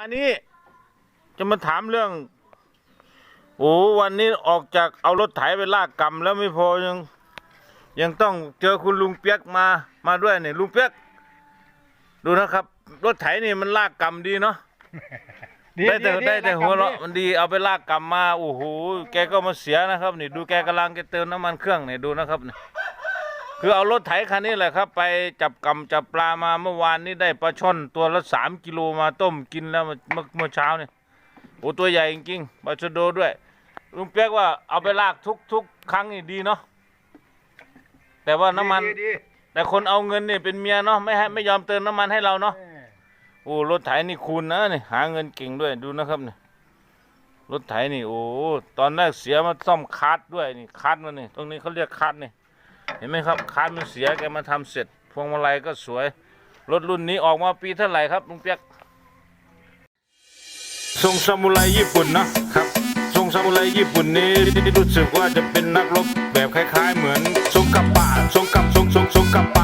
อันนี้จะมาถามเรื่อง โอ้วันนี้ออกจากเอารถไถไปลากกำแล้วไม่พอยัง ยังต้องเจอคุณลุงเปียกมามาด้วยเนี่ยลุงเปียก ดูนะครับ รถไถนี่มันลากกำดีเนาะได้แต่ได้แต่หัวเราะมันดีเอาไปลากกำมาโอ้โหแกก็มาเสียนะครับ นี่ดูแกกำลังจะเติมน้ำมันเครื่องนี่ดูนะครับนี่ คือเอารถไถคันนี้แหละครับ ไปจับกำจับปลามาเมื่อวานนี้ได้ปลาช่อนตัวละสามกิโลมาต้มกินแล้วเมื่อเมื่อเมื่อเช้าเนี่ยโอ้ตัวใหญ่จริงๆปลาชะโดด้วยลุงเปียกว่าเอาไปลากทุกทุกครั้งนี่ดีเนาะแต่ว่าน้ำมัน ดีดีแต่คนเอาเงินนี่เป็นเมียเนาะไม่ให้ไม่ยอมเติมน้ำมันให้เราเนาะเออโอ้รถไถนี่คูณนะนี่หาเงินเก่งด้วยดูนะครับนี่รถไถนี่โอ้ตอนแรกเสียมาซ่อมคัดด้วยนี่คัดมันนี่ตรงนี้เขาเรียกคัดนี่เห็นไหมครับคันมันเสียแกมาทำเสร็จ พวงมาลัยก็สวย รถรุ่นนี้ออกมาปีเท่าไหร่ครับลุงเปียกทรงซามูไรญี่ปุ่นนะครับทรงซามูไรญี่ปุ่นนี้รู้สึกว่าจะเป็นนักรบแบบคล้าย ๆ เหมือนทรงกับป่าทรงกับทรงทรงทรงกับป่า